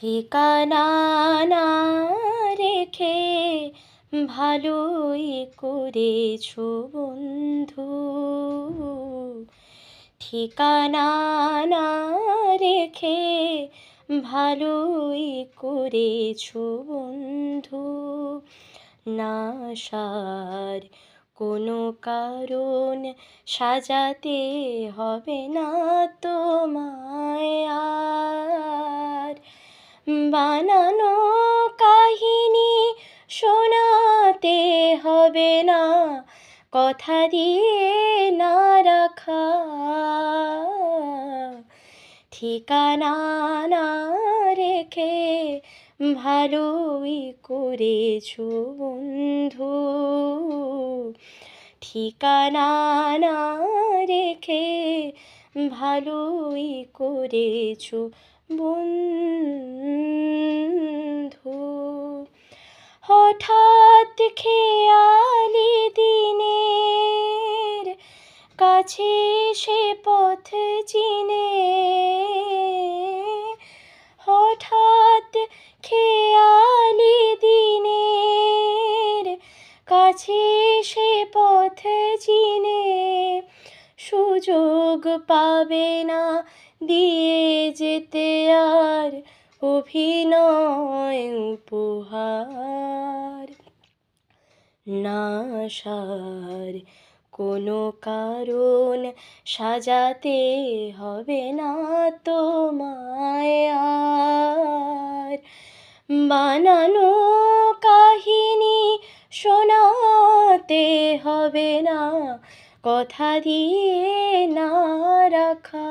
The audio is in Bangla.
ঠিকানা না রেখে ভালোই করেছ বন্ধু। ঠিকানা না রেখে ভালোই করেছ বন্ধু। না আসার কোনো কারণ সাজাতে হবে না তোমায় বানানো কাহিনী শোনাতে হবে না। কথা দিয়ে না রাখা। ঠিকানা না রেখে ভালোই করেছ বন্ধু। ঠিকানা না রেখে ভালোই করেছ বন্ধু। হঠাৎ খেয়ালি দিনের কাছে সে পথ চিনে। হঠাৎ খেয়ালি দিনের কাছে সে পথ চিনে। সুযোগ পাবে না দিয়ে যেতে আর অভিনয় উপহার। না আসার কোনো কারণ সাজাতে হবে না তোমায় আর। বানানো কাহিনী শোনাতে হবে না। কথা দিয়ে না রাখা